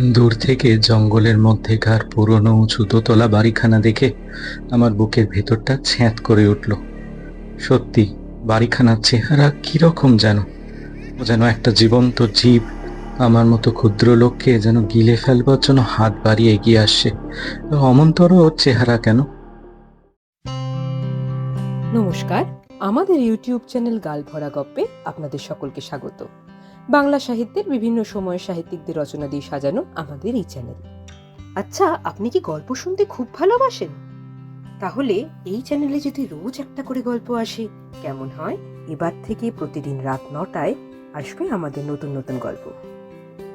দূর থেকে জঙ্গলের মধ্যেকার পুরনো উঁচু দোতলা বাড়িখানা দেখে আমার বুকের ভেতরটা ছ্যাঁত করে উঠল। সত্যি, বাড়িখানার চেহারা কীরকম যেন? ও যেন একটা জীবন্ত জীব, আমার মতো ক্ষুদ্র লোককে যেন গিলে ফেলবার জন্য হাত বাড়িয়ে এগিয়ে আসছে। অমন্তর ওর চেহারা কেন? নমস্কার, আমাদের ইউটিউব চ্যানেল গাল ভরা গপ্পে আপনাদের সকলকে স্বাগত। বাংলা সাহিত্যের বিভিন্ন সময়ের সাহিত্যিকদের রচনা দিয়ে সাজানো আমাদের এই চ্যানেল আচ্ছা আপনি কি গল্প শুনতে খুব ভালোবাসেন? তাহলে এই চ্যানেলে যদি রোজ একটা করে গল্প আসে, কেমন হয়? এবার থেকে প্রতিদিন রাত নটায় আসবে আমাদের নতুন নতুন গল্প।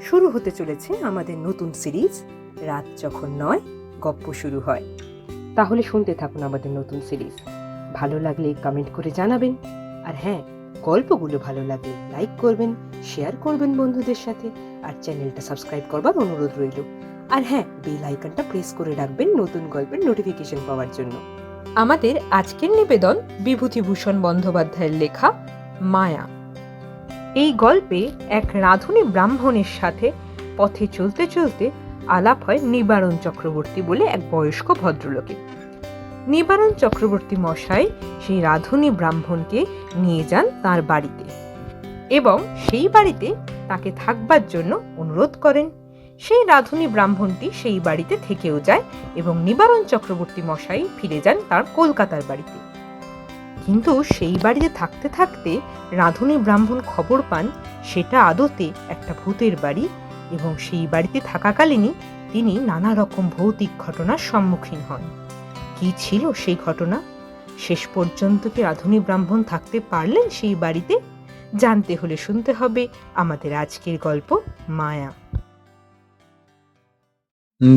শুরু হতে চলেছে আমাদের নতুন সিরিজ রাত যখন নয়, গপ্প শুরু হয়। তাহলে শুনতে থাকুন আমাদের নতুন সিরিজ ভালো লাগলে কমেন্ট করে জানাবেন। আর হ্যাঁ গল্পগুলো ভালো লাগলে লাইক করবেন। শেয়ার করবেন বন্ধুদের সাথে আর চ্যানেলটা সাবস্ক্রাইব করবার অনুরোধ রইল। আর হ্যাঁ বেল আইকনটা প্রেস করে রাখবেন নতুন গল্পের নোটিফিকেশন পাওয়ার জন্য। আমাদের আজকের নিবেদন বিভূতিভূষণ বন্দ্যোপাধ্যায়ের লেখা, মায়া। এই গল্পে এক রাধুনী ব্রাহ্মণের সাথে পথে চলতে চলতে আলাপ হয় নিবারণ চক্রবর্তী বলে এক বয়স্ক ভদ্রলোকের নিবারণ চক্রবর্তী মশাই সেই রাধুনী ব্রাহ্মণকে নিয়ে যান তার বাড়িতে। এবং সেই বাড়িতে তাকে থাকবার জন্য অনুরোধ করেন। সেই রাধুনী ব্রাহ্মণটি সেই বাড়িতে থেকেও যায় এবং নিবারণ চক্রবর্তী মশাই ফিরে যান তার কলকাতার বাড়িতে। কিন্তু সেই বাড়িতে থাকতে থাকতে রাধুনী ব্রাহ্মণ খবর পান, সেটা আদতে একটা ভূতের বাড়ি এবং সেই বাড়িতে থাকাকালীনই তিনি নানা রকম ভৌতিক ঘটনার সম্মুখীন হন। কি ছিল সেই ঘটনা? শেষ পর্যন্ত কি রাধুনী ব্রাহ্মণ থাকতে পারলেন সেই বাড়িতে? জানতে হলে শুনতে হবে আমাদের আজকের গল্প মায়া।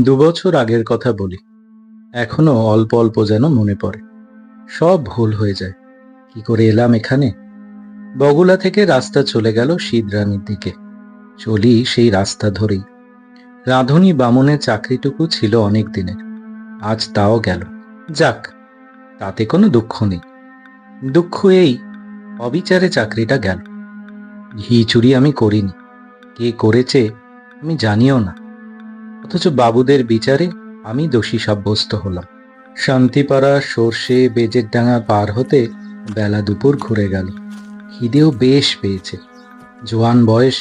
দু বছর আগের কথা বলি। এখনও অল্প অল্প যেন মনে পড়ে। সব ভুল হয়ে যায়। কি করে এলাম এখানে? বগুলা থেকে রাস্তা চলে গেল সিদ্রানির দিকে। চলি সেই রাস্তা ধরেই। রাধুনী বামনের চাকরিটুকু ছিল অনেক দিনের। আজ তাও গেল। যাক, তাতে কোনো দুঃখ নেই। দুঃখ এই অবিচারে চাকরিটা গেল। ঘি চুরি আমি করিনি। কে করেছে আমি জানিও না। অথচ বাবুদের বিচারে আমি দোষী সাব্যস্ত হলাম। শান্তিপাড়া সর্ষে বেজের ডাঙা পার হতে বেলা দুপুর ঘুরে গেল। খিদেও বেশ পেয়েছে। জোয়ান বয়স,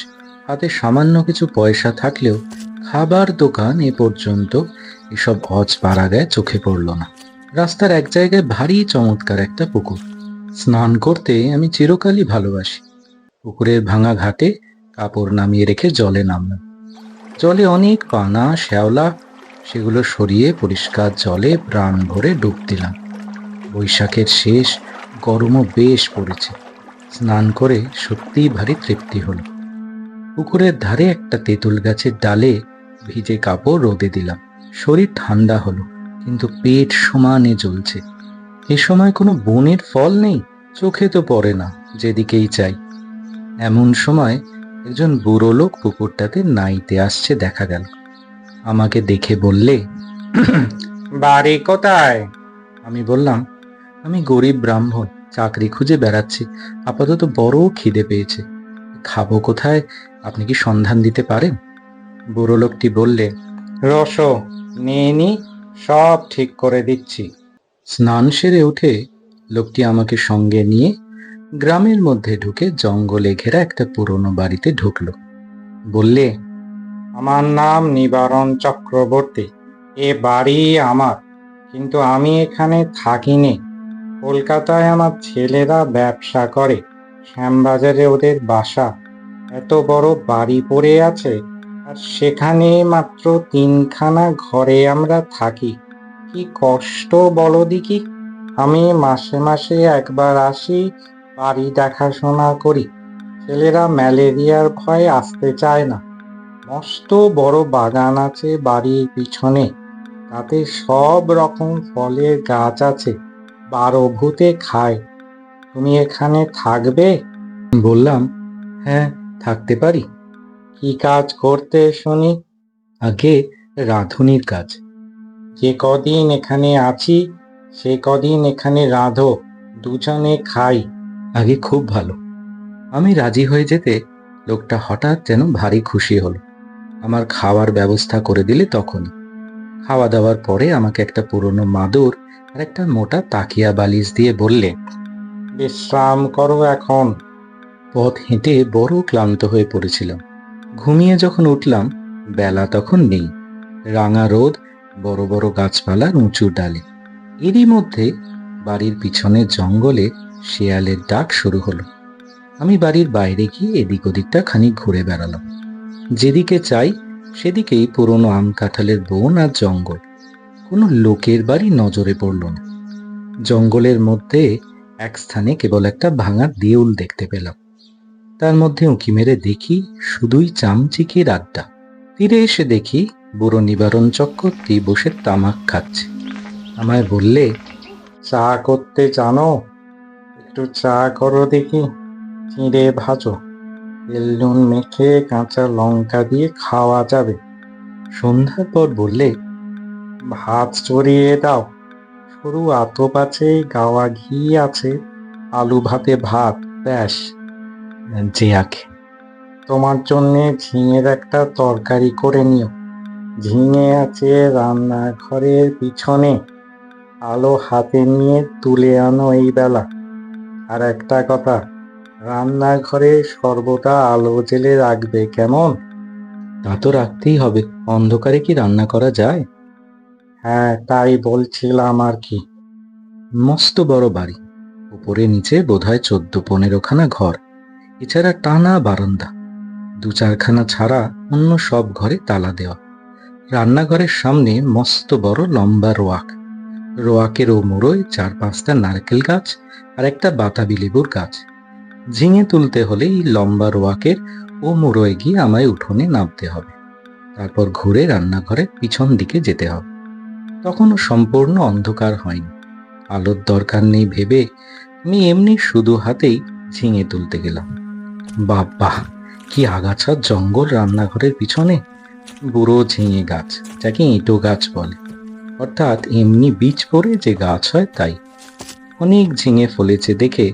হাতে সামান্য কিছু পয়সা থাকলেও খাবার দোকান এ পর্যন্ত এসব অজ পাড়াগায় চোখে পড়ল না। রাস্তার এক জায়গায় ভারী চমৎকার একটা পুকুর। স্নান করতে আমি চিরকালই ভালোবাসি। পুকুরের ভাঙা ঘাটে কাপড় নামিয়ে রেখে জলে নামলাম। জলে অনেক পানা, শ্যাওলা, সেগুলো সরিয়ে পরিষ্কার জলে প্রাণ ভরে ডুব দিলাম। বৈশাখের শেষ, গরমও বেশ পড়েছে। স্নান করে সত্যিই ভারী তৃপ্তি হলো। পুকুরের ধারে একটা তেঁতুল গাছের ডালে ভিজে কাপড় রোদে দিলাম। শরীর ঠান্ডা হলো, কিন্তু পেট সমানে জ্বলছে। এ সময় কোনো বনের ফল নেই, চোখে তো পড়ে না, যেদিকেই চাই। এমন সময় একজন বুড়ো লোক পুকুরটাতে নাইতে আসছে, দেখা গেল। আমাকে দেখে বললে, বাড়ি কোথায়? আমি বললাম, আমি গরিব ব্রাহ্মণ, চাকরি খুঁজে বেড়াচ্ছি, আপাতত বড় খিদে পেয়েছে। খাব কোথায়? আপনি কি সন্ধান দিতে পারেন? বুড়ো লোকটি বললে, রস, নিয়ে নি, সব ঠিক করে দিচ্ছি। স্নান সেরে উঠে লোকটি আমাকে সঙ্গে নিয়ে গ্রামের মধ্যে ঢুকে জঙ্গলে ঘেরা একটা পুরনো বাড়িতে ঢুকলো। বললে, আমার নাম নিবারণ চক্রবর্তী। এ বাড়ি আমার, কিন্তু আমি এখানে থাকিনি। কলকাতায় আমার ছেলেরা ব্যবসা করে, শ্যামবাজারে ওদের বাসা। এত বড় বাড়ি পড়ে আছে, আর সেখানে মাত্র তিনখানা ঘরে আমরা থাকি। কি কষ্ট বলো দেখি। আমি মাসে মাসে একবার আসি বাড়ি দেখাশোনা করি। ছেলেরা ম্যালেরিয়ার ভয়ে আসতে চায় না। মস্ত বড় বাগান আছে বাড়ির পিছনে। তাতে সব রকম ফলের গাছ আছে বারো ভূতে খায়। তুমি এখানে থাকবে? বললাম হ্যাঁ থাকতে পারি। কি কাজ করতে শুনি? আগে রাঁধুনির কাজ। যে কদিন এখানে আছি সে কদিন এখানে রাঁধো দুজনে খাই। আগে খুব ভালো। আমি রাজি হয়ে যেতে লোকটা হঠাৎ যেন ভারী খুশি হলো। আমার খাওয়ার ব্যবস্থা করে দিলে তখনই খাওয়া দাওয়ার পরে আমাকে একটা পুরনো মাদুর আর একটা মোটা তাকিয়া বালিশ দিয়ে বললে বিশ্রাম করো এখন। পথ হেঁটে বড় ক্লান্ত হয়ে পড়েছিলাম। ঘুমিয়ে যখন উঠলাম বেলা তখন নেই। রাঙা রোদ বড় বড় গাছপালার উঁচু ডালে। এরই মধ্যে বাড়ির পিছনে জঙ্গলে শেয়ালের ডাক শুরু হলো। আমি বাড়ির বাইরে গিয়ে এদিক ওদিকটা খানিক ঘুরে বেড়ালাম। যেদিকে চাই সেদিকেই পুরনো আম কাঁঠালের বন আর জঙ্গল। কোনো লোকের বাড়ি নজরে পড়ল না। জঙ্গলের মধ্যে এক স্থানে কেবল একটা ভাঙা দেউল দেখতে পেলাম। তার মধ্যে উঁকি মেরে দেখি শুধুই চামচিকির আড্ডা। ফিরে এসে দেখি বুড়ো নিবারণ চক্রবর্তী বসে তামাক খাচ্ছে। আমায় বললে, চা করতে জানো? একটু চা করো দেখি। চিঁড়ে ভাজো। তেল নুন মেখে কাঁচা লঙ্কা দিয়ে খাওয়া যাবে। সন্ধ্যার পর বললে, ভাত চড়িয়ে দাও। সরু আতপ আছে, গাওয়া ঘি আছে, আলু ভাতে ভাত, ব্যাস। যে আঁকে তোমার জন্যে ঝিঙের একটা তরকারি করে নিও। ঝিঙে আছে রান্নাঘরের পিছনে। আলো হাতে নিয়ে তুলে আনো এই বেলা। আর একটা কথা রান্নাঘরে সর্বদা আলো জেলে রাখবে কেমন? তা তো রাখতেই হবে। অন্ধকারে কি রান্না করা যায়? হ্যাঁ তাই বলছিলাম আর কি। মস্ত বড় বাড়ি। উপরে নিচে বোধহয় চোদ্দ পনেরোখানা ঘর। এছাড়া টানা বারান্দা। দু চারখানা ছাড়া অন্য সব ঘরে তালা দেওয়া। রান্নাঘরের সামনে মস্ত বড় লম্বা রোয়াক। রোয়াকের ও মুড়োয় চার পাঁচটা নারকেল গাছ আর একটা বাতাবি লেবুর গাছ। ঝিঙে তুলতে হলে এই লম্বা রোয়াকের ও মুড়োয় গিয়ে আমায় উঠোনে নামতে হবে। তারপর ঘুরে রান্নাঘরের পিছন দিকে যেতে হবে। তখনও সম্পূর্ণ অন্ধকার হয়নি। আলোর দরকার নেই ভেবে আমি এমনি শুধু হাতেই ঝিঙে তুলতে গেলাম। বাবা কি আগাছা জঙ্গল রান্নাঘরের পিছনে! বুড়ো ঝিঙে গাছ, যাকে ইঁটো গাছ বলে। অর্থাৎ এমনি বীজ পড়ে যে গাছ হয় তাই। অনেক ঝিঙে ফলেছে দেখে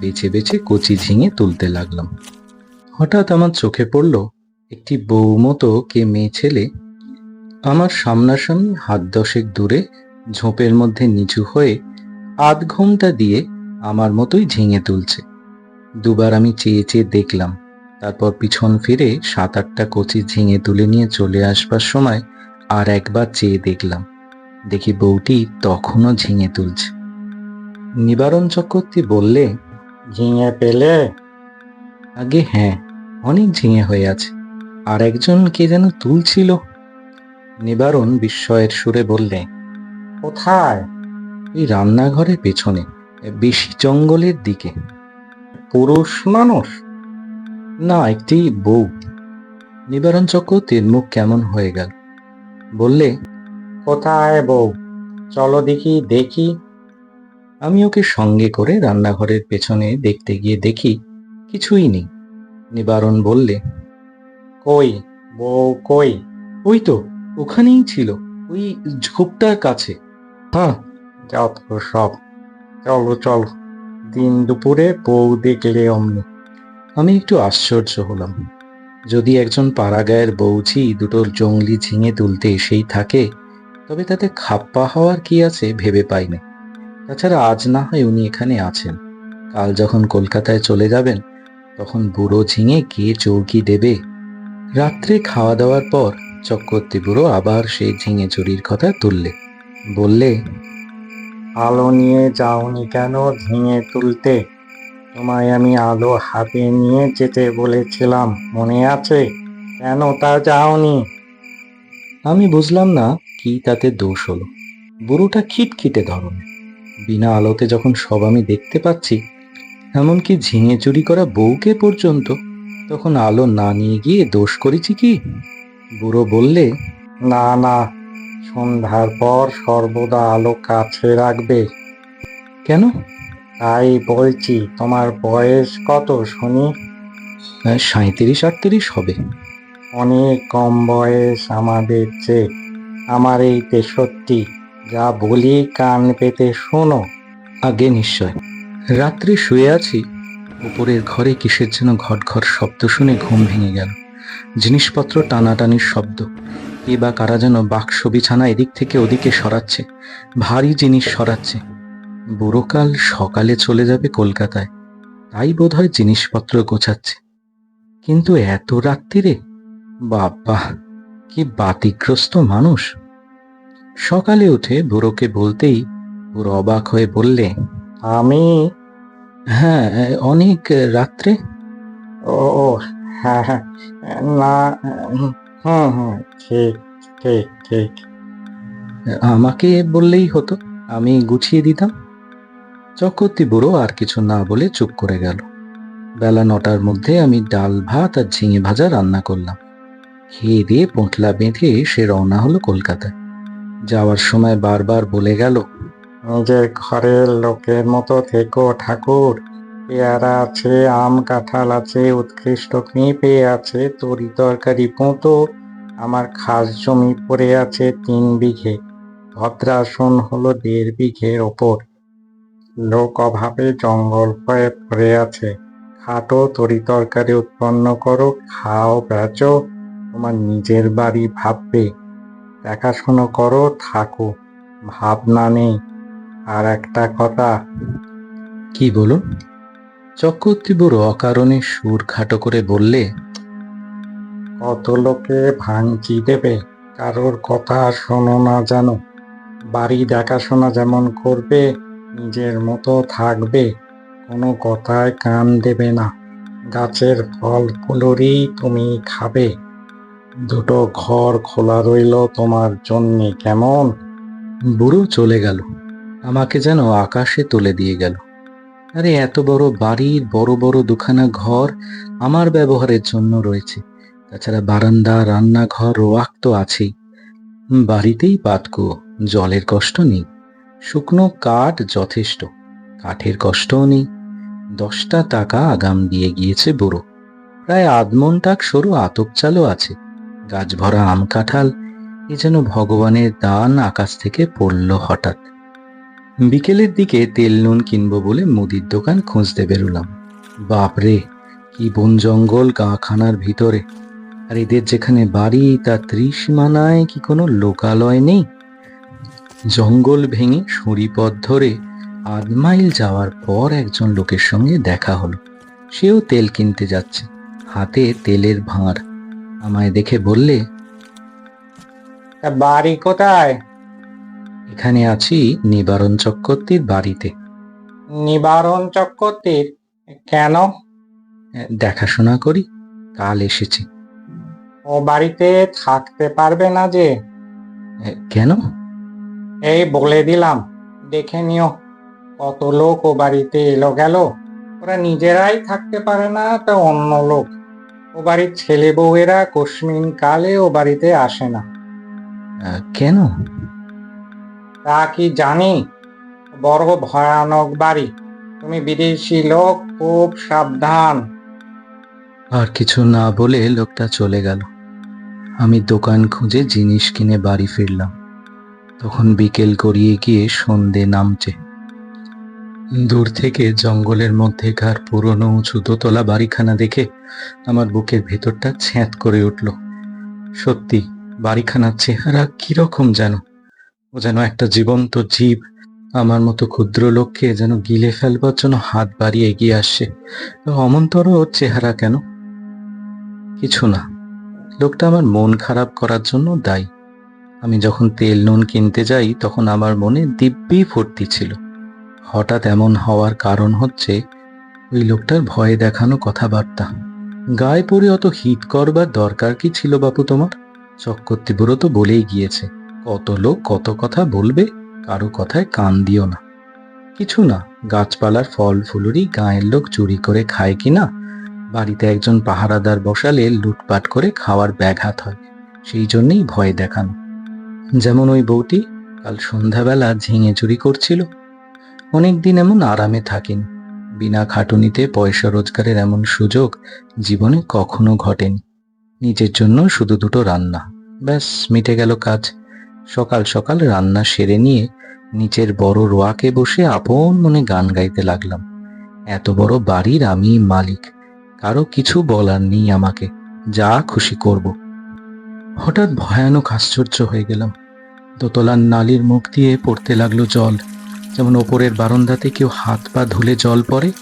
বেছে বেছে কচি ঝিঙে তুলতে লাগলাম। হঠাৎ আমার চোখে পড়ল একটি বউ মতো কে মেয়ে ছেলে। আমার সামনাসামনি হাত দশেক দূরে ঝোপের মধ্যে নিচু হয়ে আধ ঘণ্টা দিয়ে আমার মতোই ঝিঙে তুলছে। দুবার আমি চেয়ে চেয়ে দেখলাম তারপর পিছন ফিরে সাত আটটা কচি ঝিঙে তুলে নিয়ে চলে আসবার সময় আর একবার চেয়ে দেখলাম। দেখি বউটি তখনও ঝিঙে তুলছে। নিবারণ চক্রবর্তী বললে ঝিঙে পেলে? আগে হ্যাঁ অনেক ঝিঙে হয়ে আছে। আর একজন কে যেন তুলছিল। নিবারণ বিস্ময়ের সুরে বললে কোথায়? ওই রান্নাঘরের পেছনে বেশি জঙ্গলের দিকে। পুরুষ মানুষ? না একটি বউ। নিবারণ চক্রবর্তীর মুখ কেমন হয়ে গেল। বললে কোথায় বউ? চলো দেখি দেখি। আমি ওকে সঙ্গে করে রান্নাঘরের পেছনে দেখতে গিয়ে দেখি কিছুই নেই। নিবারণ বললে কই? বউ কই? ওই তো ওখানেই ছিল ওই ঝোপটার কাছে। হ্যাঁ যত সব। চলো চলো। দিন দুপুরে বউ দেখলে অমনি। আমি একটু আশ্চর্য হলাম। যদি একজন পাড়াগায়ের বউঝি দুটো জঙ্গলি ঝিঙে তুলতে এসেই থাকে, তবে তাতে খাপ্পা হওয়ার কি আছে ভেবে পাইনি। তাছাড়া আজ না হয় উনি এখানে আছেন। কাল যখন কলকাতায় চলে যাবেন, তখন বুড়ো ঝিঙে কে চৌকি দেবে? রাত্রে খাওয়া দাওয়ার পর চক্রবর্তী বুড়ো আবার সেই ঝিঙে চুরির কথা তুললে। বললে, আলো নিয়ে যাওনি কেন ঝিঙে তুলতে? তোমায় আমি আলো হাতে নিয়ে যেতে বলেছিলাম, মনে আছে? কেন তা যাওনি? আমি বুঝলাম না কি তাতে দোষ হলো। বুড়োটা খিটখিটে ধরনের বিনা আলোতে যখন সব আমি দেখতে পাচ্ছি, এমনকি ঝিঙে চুরি করা বউকে পর্যন্ত, তখন আলো না নিয়ে গিয়ে দোষ করেছি কি? বুড়ো বললে, না না, সন্ধ্যার পর সর্বদা আলো কাছে রাখবে। কেন? তাই বলছি তোমার বয়স কত শুনি? সাঁত্রিশ আটত্রিশ হবে। অনেক কম বয়স আমাদের চেয়ে আমার এই তেষট্টি যা বলি কান পেতে শোনো। আগে নিশ্চয়। রাত্রে শুয়ে আছি। উপরের ঘরে কিসের যেন ঘট ঘট শব্দ শুনে ঘুম ভেঙে গেল। জিনিসপত্র টানাটানির শব্দ। এ বা কারা যেন বাক্স বিছানা এদিক থেকে ওদিকে সরাচ্ছে। ভারী জিনিস সরাচ্ছে। বুড়োকাল সকালে চলে যাবে কলকাতায়। তাই বোধহয় জিনিসপত্র গোছাচ্ছে। কিন্তু এত রাত্রিরে? বাবা কি বাতিগ্রস্ত মানুষ। সকালে উঠে বুড়োকে বলতেই বুড়ো অবাক হয়ে বললে আমি? হ্যাঁ অনেক রাত্রে? ও ও হ্যাঁ হ্যাঁ না হুম হুম ঠিক ঠিক ঠিক। আমাকে বললেই হতো আমি গুছিয়ে দিতাম। চক্রবর্তী বুড়ো আর কিছু না বলে চুপ করে গেল। বেলা নটার মধ্যে আমি ডাল, ভাত আর ঝিঙে ভাজা রান্না করলাম। খেয়ে দিয়ে পোঁটলা বেঁধে সে রওনা হলো কলকাতায়। যাওয়ার সময় বারবার বলে গেল, নিজের ঘরের লোকের মতো থেকো ঠাকুর। পেয়ারা আছে, আম কাঁঠাল আছে, উৎকৃষ্ট পেঁপে আছে, তরি তরকারি পোঁতো। আমার খাস জমি পড়ে আছে তিন বিঘে। ভদ্রাসন হলো দেড় বিঘের ওপর। লোক অভাবে জঙ্গল হয়ে পড়ে আছে। খাটো তরি তরকারি উৎপন্ন করো খাও বেচো তোমার নিজের বাড়ি ভাববে। দেখাশুনো করো থাকো ভাবনা নেই। আর একটা কথা কি বলুন? চক্রবর্তী বুড়ো অকারণে সুর খাটো করে বললে কত লোকে ভাঙচি দেবে? কারোর কথা শোনো না জানো। বাড়ি দেখাশোনা যেমন করবে নিজের মতো থাকবে, কোনো কথায় কান দেবে না। গাছের ফল ফুলুরই তুমি খাবে। দুটো ঘর খোলা রইল তোমার জন্যে কেমন? বুড়ো চলে গেল। আমাকে যেন আকাশে তুলে দিয়ে গেল। আরে, এত বড় বাড়ির বড় বড় দুখানা ঘর আমার ব্যবহারের জন্য রয়েছে। তাছাড়া বারান্দা, রান্নাঘর, রোয়াক তো আছেই। বাড়িতেই পাতকো, জলের কষ্ট নেই। শুকনো কাঠ যথেষ্ট, কাঠের কষ্টও নেই। দশটা টাকা আগাম দিয়ে গিয়েছে বুড়ো। প্রায় আধমন টাক সরু আতপ চালও আছে। গাছ ভরা আম কাঁঠাল, এ যেন ভগবানের দান আকাশ থেকে পড়ল হঠাৎ। বিকেলের দিকে তেল নুন কিনবো বলে মুদির দোকান খুঁজতে বেরোলাম। বাপরে, কি বন জঙ্গল গাঁখানার ভিতরে। আর এদের যেখানে বাড়ি তার ত্রিসীমানায় কি কোনো লোকালয় নেই? জঙ্গল ভেঙে সুড়িপথ ধরে আধ মাইল যাওয়ার পর একজন লোকের সঙ্গে দেখা হলো। সেও তেল কিনতে যাচ্ছে হাতে তেলের ভাঁড়। আমায় দেখে বললে বাড়ি কোথায়? এখানে আছি নিবারণ চক্রবর্তীর বাড়িতে। নিবারণ চক্রবর্তীর? কেন? দেখাশোনা করি কাল এসেছি। ও বাড়িতে থাকতে পারবে না যে। কেন? এই বলে দিলাম দেখে নিও। কত লোক ও বাড়িতে এলো গেল। ওরা নিজেরাই থাকতে পারে না তা অন্য লোক। ও বাড়ির ছেলে বউয়েরা কস্মিন কালে ও বাড়িতে আসে না। কেন? তা কি জানি? বড় ভয়ানক বাড়ি। তুমি বিদেশি লোক খুব সাবধান। আর কিছু না বলে লোকটা চলে গেল। আমি দোকান খুঁজে জিনিস কিনে বাড়ি ফিরলাম। তখন বিকেল গড়িয়ে গিয়ে সন্ধে নামছে। দূর থেকে জঙ্গলের মধ্যেকার পুরনো উঁচু দোতলা বাড়িখানা দেখে আমার বুকের ভেতরটা ছ্যাঁত করে উঠল। সত্যি, বাড়িখানার চেহারা কীরকম যেন? ও যেন একটা জীবন্ত জীব, আমার মতো ক্ষুদ্র লোককে যেন গিলে ফেলবার জন্য হাত বাড়িয়ে এগিয়ে আসছে। অমন্তর ওর চেহারা কেন? কিছু না, লোকটা আমার মন খারাপ করার জন্য দায়ী। আমি যখন তেল নুন কিনতে যাই, তখন আমার মনে দিব্যি ফুর্তি ছিল। হঠাৎ এমন হওয়ার কারণ হচ্ছে, ওই লোকটার ভয়ে দেখানো কথাবার্তা। গায়ে পড়ে অত হিট করবার দরকার কি ছিল বাপু তোমার? চক্রবর্তী বুড়ো তো বলেই গিয়েছে, কত লোক কত কথা বলবে, কারও কথায় কান দিও না। কিছু না, গাছপালার ফল ফুলুরি গায়ের লোক চুরি করে খায় কিনা বাড়িতে একজন পাহারাদার বসালে লুটপাট করে খাওয়ার ব্যাঘাত হয়, সেই জন্যেই ভয় দেখানো। যেমন ওই বউটি কাল সন্ধ্যাবেলা ঝিঙে চুরি করছিল। অনেকদিন এমন আরামে থাকেন। বিনা খাটুনিতে পয়সা রোজগারের এমন সুযোগ জীবনে কখনো ঘটেনি। নিজের জন্য শুধু দুটো রান্না। ব্যাস, মিটে গেল কাজ। সকাল সকাল রান্না সেরে নিয়ে নিচের বড় রোয়াকে বসে আপন মনে গান গাইতে লাগলাম। এত বড় বাড়ির আমি মালিক। কারও কিছু বলার নেই আমাকে। যা খুশি করব। হঠাৎ ভয়ানক আশ্চর্য হয়ে গেলাম। দোতলার নালির মুখ দিয়ে পড়তে লাগল জল। যেমন ওপরের বারান্দাতে কেউ হাত পা ধুলে জল পড়ে,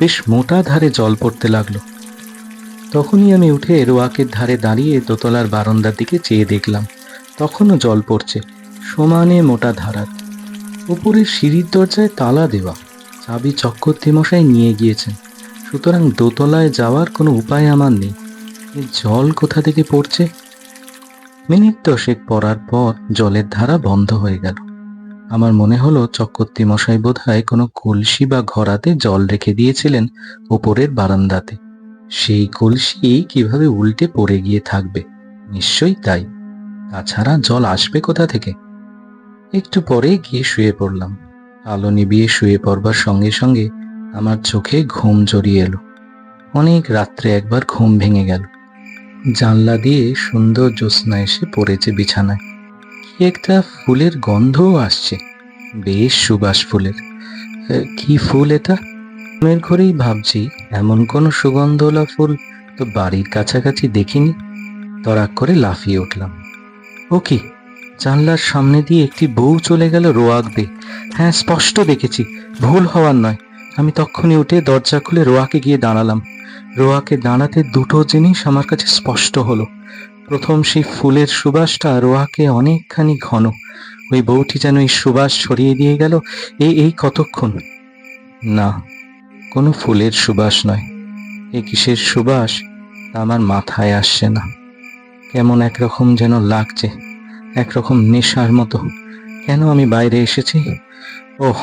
বেশ মোটা ধারে জল পড়তে লাগল। তখনই আমি উঠে রোয়াকের ধারে দাঁড়িয়ে দোতলার বারান্দার দিকে চেয়ে দেখলাম, তখনও জল পড়ছে, সমানে মোটা ধারার। উপরে সিঁড়ির দরজায় তালা দেওয়া, চাবি চক্রবর্তী মশাই নিয়ে গিয়েছেন। সুতরাং দোতলায় যাওয়ার কোনো উপায় আমার নেই। জল কোথা থেকে পড়ছে? মিনিট দশেক পড়ার পর জলের ধারা বন্ধ হয়ে গেল। আমার মনে হলো চক্রবর্তী মশাই বোধহয় কোনো কলসি বা ঘরাতে জল রেখে দিয়েছিলেন উপরের বারান্দাতে। সেই কলসি কীভাবে উল্টে পড়ে গিয়ে থাকবে? নিশ্চয়ই তাই। তাছাড়া জল আসবে কোথা থেকে? একটু পরে গিয়ে শুয়ে পড়লাম। আলো নিবিয়ে শুয়ে পড়বার সঙ্গে সঙ্গে আমার চোখে ঘুম জড়িয়ে এলো। অনেক রাত্রে একবার ঘুম ভেঙে গেল। জানলা দিয়ে সুন্দর জ্যোৎস্না এসে পড়েছে বিছানায়। কি একটা ফুলের গন্ধও আসছে। বেশ সুবাস ফুলের। কি ফুল এটা? ঘুমের ঘরেই ভাবছি, এমন কোনো সুগন্ধওয়ালা ফুল তো বাড়ির কাছাকাছি দেখিনি। তড়াক করে লাফিয়ে উঠলাম। ও কি, জানলার সামনে দিয়ে একটি বউ চলে গেল রোয়াকবে হ্যাঁ স্পষ্ট দেখেছি। ভুল হওয়ার নয়। আমি তক্ষুনি উঠে দরজা খুলে রোয়াকে গিয়ে দাঁড়ালাম। রোয়াকে দাঁড়াতে দুটো জিনিস আমার কাছে স্পষ্ট হলো। প্রথম, সেই ফুলের সুবাসটা রোয়াকে অনেকখানি ঘন। ওই বউটি যেন এই সুবাস ছড়িয়ে দিয়ে গেল এই এই কতক্ষণ? না, কোনো ফুলের সুবাস নয়। এ কিসের সুবাস? তা আমার মাথায় আসছে না। কেমন একরকম যেন লাগছে, একরকম নেশার মতো। কেন আমি বাইরে এসেছি? ওহ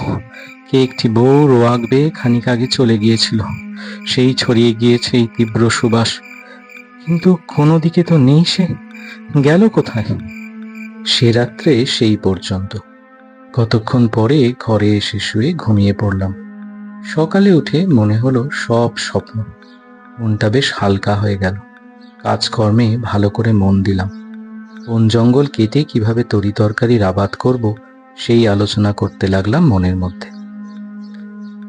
কে একটি বউ রোয়াকবে খানিক আগে চলে গিয়েছিল। সেই ছড়িয়ে গিয়েছে এই তীব্র সুবাস। কিন্তু কোনো দিকে তো নেই সে। গেল কোথায়? সে রাত্রে সেই পর্যন্ত। কতক্ষণ পরে ঘরে এসে শুয়ে ঘুমিয়ে পড়লাম। সকালে উঠে মনে হলো সব স্বপ্ন। মনটা বেশ হালকা হয়ে গেল। কাজকর্মে ভালো করে মন দিলাম। বন জঙ্গল কেটে কীভাবে তরি তরকারির আবাদ করব, সেই আলোচনা করতে লাগলাম মনের মধ্যে।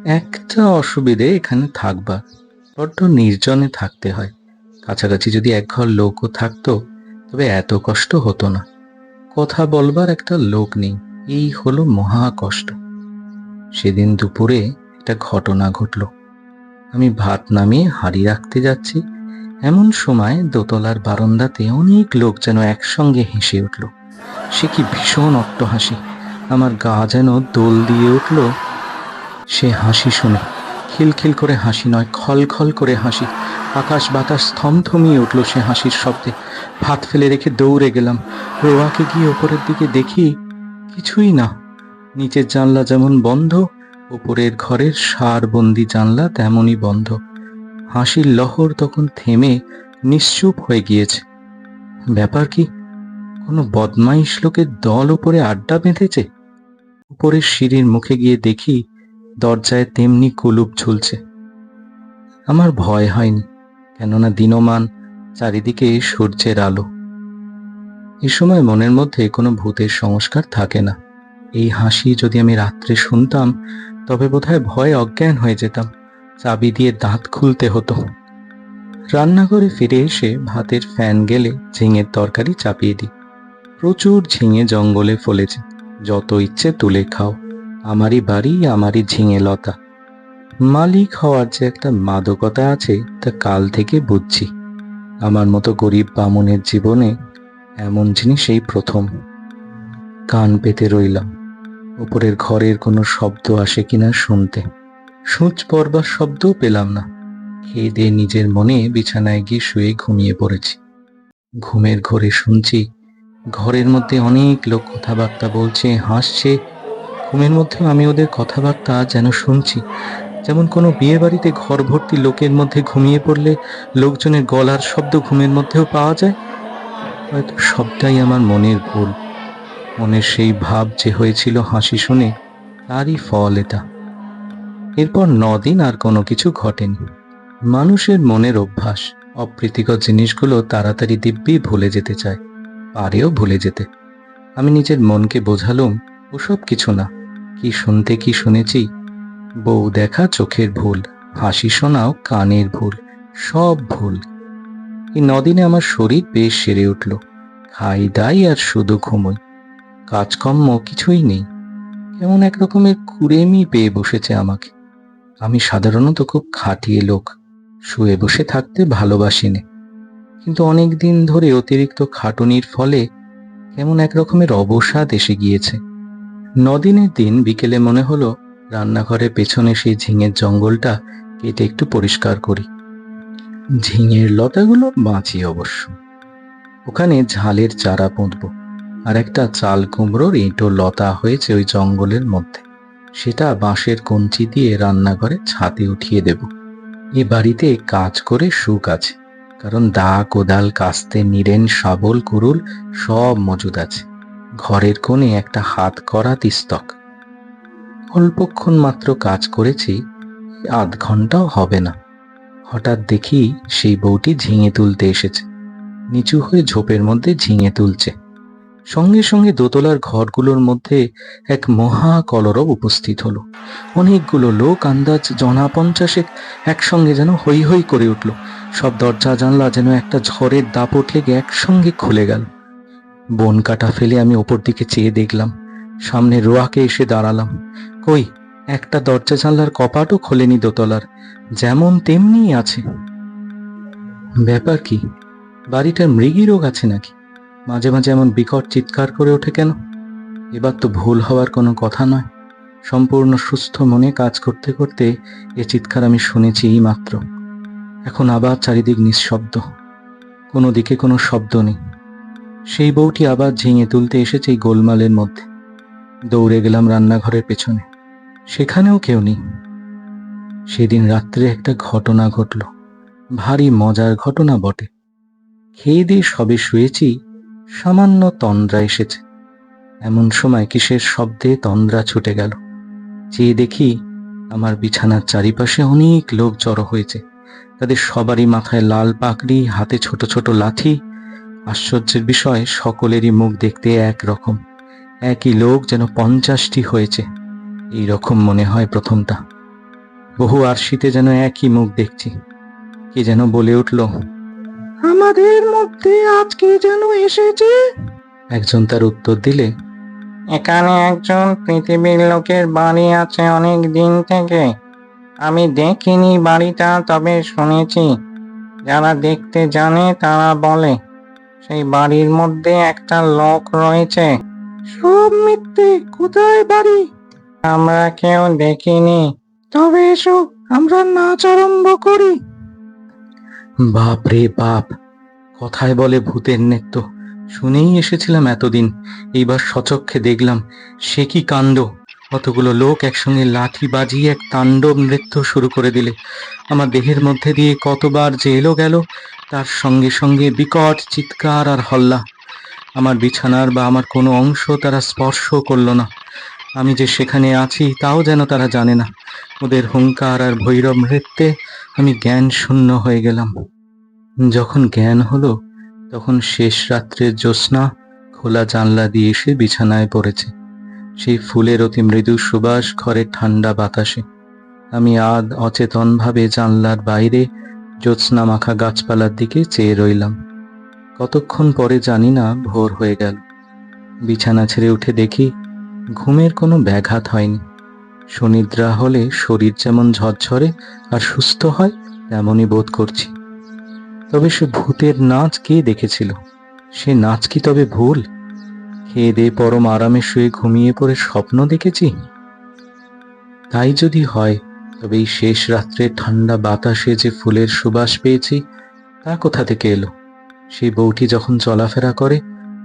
একটা অসুবিধে এখানে থাকবার বড্ড নির্জনে থাকতে হয়। কাছাকাছি যদি এক ঘর লোকও থাকতো, তবে এত কষ্ট হতো না। কথা বলবার একটা লোক নেই, এই হলো মহা কষ্ট। সেদিন দুপুরে একটা ঘটনা ঘটল। আমি ভাত নামিয়ে হাঁড়ি রাখতে যাচ্ছি। এমন সময় দোতলার বারান্দাতে অনেক লোক যেন একসঙ্গে হেসে উঠল। সে কি ভীষণ অট্টহাসি। আমার গা যেন দোল দিয়ে উঠল। সে হাসি শুনে। খিলখিল করে হাসি নয়, খল খল করে হাসি। আকাশ বাতাস থমথমিয়ে উঠল সে হাসির শব্দে। ভাত ফেলে রেখে দৌড়ে গেলাম। রোয়াকে গিয়ে ওপরের দিকে দেখি কিছুই না। নিচের জানলা যেমন বন্ধ উপরের ঘরের সারবন্দি জানলা তেমনই বন্ধ। হাসির লহর তখন থেমে নিশ্চুপ হয়ে গিয়েছে। ব্যাপার কি? কোনো বদমাইশ লোকের দল ওপরে আড্ডা বেঁধেছে? উপরের সিঁড়ির মুখে গিয়ে দেখি দরজায় তেমনি কুলুপ ঝুলছে। আমার ভয় হয়নি, কেননা দিনমান চারিদিকে সূর্যের আলো। এ সময় মনের মধ্যে কোনো ভূতের সংস্কার থাকে না। এই হাসি যদি আমি রাত্রে শুনতাম, তবে বোধহয় ভয় অজ্ঞান হয়ে যেতাম, চাবি দিয়ে দাঁত খুলতে হতো। রান্নাঘরে ফিরে এসে ভাতের ফ্যান গেলে ঝিঙের তরকারি চাপিয়ে দিই। প্রচুর ঝিঙে জঙ্গলে ফলেছে, যত ইচ্ছে তুলে খাও। আমারই বাড়ি, আমারই ঝিঙে লতা মালিক হওয়ার যে একটা মাদকতা আছে, তা কাল থেকে বুঝছি। আমার মতো গরিব বামুনের জীবনে এমন জিনিস এই প্রথম। কান পেতে রইলাম। উপরের ঘরের কোনো শব্দ আসে কিনা শুনতে। সূচ পড়বার শব্দও পেলাম না। খেয়ে নিজের মনে বিছানায় গিয়ে শুয়ে ঘুমিয়ে পড়েছি। ঘুমের ঘরে শুনছি, ঘরের মধ্যে অনেক লোক কথাবার্তা বলছে, হাসছে ঘুমের মধ্যেও আমি ওদের কথাবার্তা যেন শুনছি। যেমন কোনো বিয়ে বাড়িতে ঘর ভর্তি লোকের মধ্যে ঘুমিয়ে পড়লে লোকজনের গলার শব্দ ঘুমের মধ্যেও পাওয়া যায়? হয়তো সবটাই আমার মনের ভুল। মনের সেই ভাব যে হয়েছিল হাসি শুনে তারই ফল এটা। এরপর নদিন আর কোনো কিছু ঘটেনি। মানুষের মনের অভ্যাস, অপ্রীতিকর জিনিসগুলো তাড়াতাড়ি দিব্যি ভুলে যেতে চায়, পারেও ভুলে যেতে। আমি নিজের মনকে বোঝালুম, ওসব কিছু না। কি শুনতে কি শুনেছি? বউ দেখা চোখের ভুল, হাসি শোনাও কানের ভুল, সব ভুল। এই নদিনে আমার শরীর বেশ সেরে উঠল, খাই দাই আর শুধু ঘুমোই। কাজকর্ম কিছুই নেই, কেমন এক রকমের কুড়েমি পেয়ে বসেছে আমাকে। আমি সাধারণত খুব খাটিয়ে লোক, শুয়ে বসে থাকতে ভালোবাসি নে কিন্তু অনেক দিন ধরে অতিরিক্ত খাটুনির ফলে কেমন এক রকমের অবসাদ এসে গিয়েছে। নদিনের দিন বিকেলে মনে হলো রান্নাঘরের পেছনে সেই ঝিঙের জঙ্গলটা কেটে একটু পরিষ্কার করি। ঝিঙের লতাগুলো বাঁচি অবশ্য। ওখানে ঝালের চারা পুঁতবো আর একটা চাল কুমড়োর ইঁটো লতা হয়েছে ওই জঙ্গলের মধ্যে। সেটা বাঁশের কঞ্চি দিয়ে রান্নাঘরে ছাতে উঠিয়ে দেব। এ বাড়িতে কাজ করে সুখ আছে, কারণ দা কোদাল, কাস্তে নিরেন শাবল, কুরুল সব মজুদ আছে। ঘরের কোণে একটা হাত করা তিস্তক। অল্পক্ষণ মাত্র কাজ করেছি, আধ ঘন্টাও হবে না। হঠাৎ দেখি সেই বউটি ঝিঙে তুলতে এসেছে। নিচু হয়ে ঝোপের মধ্যে ঝিঙে তুলছে। সঙ্গে সঙ্গে দোতলার ঘরগুলোর মধ্যে এক মহা কলরব উপস্থিত হলো। অনেকগুলো লোক আন্দাজ জনা পঞ্চাশেক একসঙ্গে যেন হৈ হৈ করে উঠল। সব দরজা জানলা যেন একটা ঝড়ের দাপট লেগে একসঙ্গে খুলে গেল। বন কাটা ফেলে আমি ওপর দিকে চেয়ে দেখলাম, সামনে রোয়াকে এসে দাঁড়ালাম। কই, একটা দরজা জানলার কপাটও খোলেনি দোতলার, যেমন তেমনি আছে। ব্যাপার কি, বাড়িটার মৃগী রোগ আছে নাকি? মাঝে মাঝে এমন বিকট চিৎকার করে ওঠে কেন? এবার তো ভুল হওয়ার কোনো কথা নয়। সম্পূর্ণ সুস্থ মনে কাজ করতে করতে এ চিৎকার আমি শুনেছি মাত্র এখন আবার চারিদিক নিঃশব্দ। কোনো দিকে কোনো শব্দ নেই। সেই বউটি আবার ঝিঙে তুলতে এসেছে এই গোলমালের মধ্যে। দৌড়ে গেলাম রান্নাঘরের পেছনে। সেখানেও কেউ নেই। সেদিন রাত্রে একটা ঘটনা ঘটল। ভারী মজার ঘটনা বটে। খেয়ে দিয়ে সবে শুয়েছি, সামান্য তন্দ্রা এসেছে। এমন সময় কিসের শব্দে তন্দ্রা ছুটে গেল। চেয়ে দেখি আমার বিছানার চারিপাশে অনেক লোক জড়ো হয়েছে। তাদের সবারই মাথায় লাল পাকড়ি হাতে ছোট ছোট লাঠি আশ্চর্যের বিষয়, সকলেরই মুখ দেখতে এক রকম একই লোক যেন পঞ্চাশটি হয়েছে। এই রকম মনে হয় প্রথমটা। বহু আরশিতে যেন একই মুখ দেখছি। কে যেন বলে উঠল, আমাদের মধ্যে আজকে যেন এসেছে? একজন তার উত্তর দিলে, এখানে একজন পৃথিবীর লোকের বাড়ি আছে অনেক দিন থেকে। আমি দেখিনি বাড়িটা, তবে শুনেছি। যারা দেখতে জানে, তারা বলে সেই বাড়ির মধ্যে একটা লোক রয়েছে। সব মিথ্যে, কোথায় বাড়ি? আমরা কেউ দেখিনি। তবে এসো, আমরা নাচ আরম্ভ করি। বাপ রে বাপ, কথায় বলে ভূতের নৃত্য শুনেই এসেছিলাম এতদিন, এইবার সচক্ষে দেখলাম, সে কি কাণ্ড। কতগুলো লোক একসঙ্গে লাঠি বাজিয়ে এক তাণ্ডব নৃত্য শুরু করে দিলে। আমার দেহের মধ্যে দিয়ে কতবার যে এলো গেল, তার সঙ্গে সঙ্গে বিকট চিৎকার আর হল্লা। আমার বিছানার বা আমার কোনো অংশ তারা স্পর্শ করল না। আমি যে সেখানে আছি, তাও যেন তারা জানে না। ওদের হুঙ্কার আর ভৈরব নৃত্যে আমি জ্ঞান শূন্য হয়ে গেলাম। যখন জ্ঞান হলো, তখন শেষ রাত্রের জ্যোৎস্না খোলা জানলা দিয়ে এসে বিছানায় পড়েছে। সেই ফুলের অতি মৃদু সুবাস ঘরের ঠান্ডা বাতাসে। আমি আদ অচেতনভাবে জানলার বাইরে জ্যোৎস্না মাখা গাছপালার দিকে চেয়ে রইলাম। কতক্ষণ পরে জানি না, ভোর হয়ে গেল। বিছানা ছেড়ে উঠে দেখি ঘুমের কোনো ব্যাঘাত হয়নি। সুনিদ্রা হলে শরীর যেমন ঝরঝরে আর সুস্থ হয়, তেমনই বোধ করছি। তবে সে ভূতের নাচ কে দেখেছিল? সে নাচ কি তবে ভুল? খেয়ে পরম আরামে শুয়ে ঘুমিয়ে পড়ে স্বপ্ন দেখেছি। তাই যদি হয়, তবে এই শেষ রাত্রে ঠান্ডা বাতাসে যে ফুলের সুবাস পেয়েছি, তা কোথা থেকে এলো? সেই বউটি যখন চলাফেরা করে,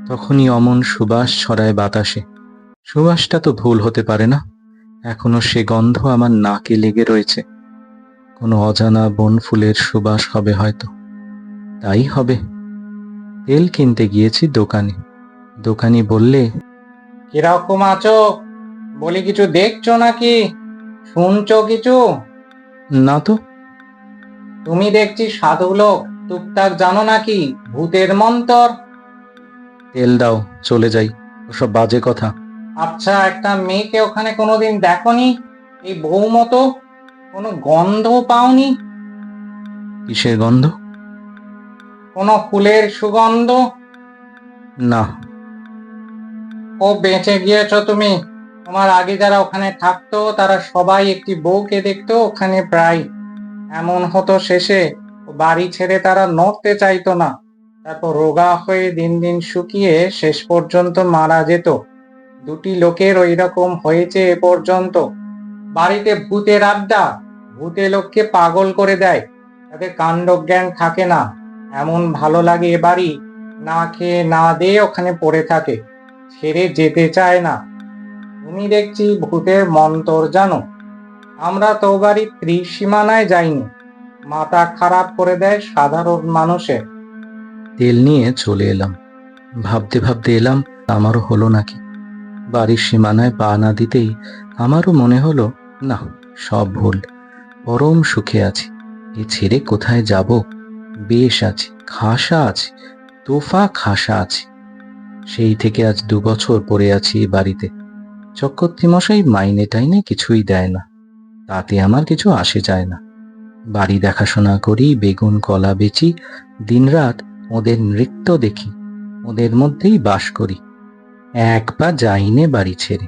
তখনই অমন সুবাস ছড়ায় বাতাসে। সুবাসটা তো ভুল হতে পারে না, এখনও সে গন্ধ আমার নাকে লেগে রয়েছে। কোনো অজানা বন ফুলের সুবাস হবে হয়তো। তাই হবে। তেল কিনতে গিয়েছি দোকানে। দোকানি বললে কীরকম আছো? বলি কিছু দেখছ নাকি? শুনছো কিছু? না তো। তুমি দেখছি সাধু লোক টুকটাক জানো নাকি ভূতের মন্তর? তেল দাও চলে যাই ওসব বাজে কথা। আচ্ছা একটা মেয়েকে ওখানে কোনোদিন দেখনি? এই বউ মতো কোনো গন্ধ পাওনি? কিসের গন্ধ? কোনো ফুলের সুগন্ধ? না। ও বেঁচে গিয়েছো তুমি। তোমার আগে যারা ওখানে থাকতো, তারা সবাই একটি বউকে দেখতো ওখানে প্রায়। এমন হতো শেষে। বাড়ি ছেড়ে তারা নড়তে চাইতো না। তারপর রোগা হয়ে দিন দিন শুকিয়ে শেষ পর্যন্ত মারা যেত। দুটি লোকের ওই রকম হয়েছে এ পর্যন্ত। বাড়িতে ভূতের আড্ডা। ভূতে লোককে পাগল করে দেয়। তাদের কাণ্ডজ্ঞান থাকে না। এমন ভালো লাগে এ বাড়ি। না খেয়ে না দিয়ে ওখানে পড়ে থাকে। ছেড়ে যেতে চায় না। তুমি দেখছি ভূতের মন্তর জানো। আমরা তো বাড়ি ত্রিসীমানায় যাইনি। মাথা খারাপ করে দেয় সাধারণ মানুষের। তেল নিয়ে চলে এলাম। ভাবতে ভাবতে এলাম, আমারও হলো নাকি? বাড়ির সীমানায় পা না দিতেই আমারও মনে হলো, না, সব ভুল। পরম সুখে আছি। এ ছেড়ে কোথায় যাব? বেশ আছে, খাসা আছে, তোফা খাসা আছে। সেই থেকে আজ দু বছর পড়ে আছি বাড়িতে। চক্রতীমশাই মশাই মাইনে টাইনে কিছুই দেয় না। তাতে আমার কিছু আসে যায় না। বাড়ি দেখাশোনা করি, বেগুন, কলা বেচি, দিনরাত ওদের নৃত্য দেখি, ওদের মধ্যেই বাস করি। এক পা যাইনে বাড়ি ছেড়ে।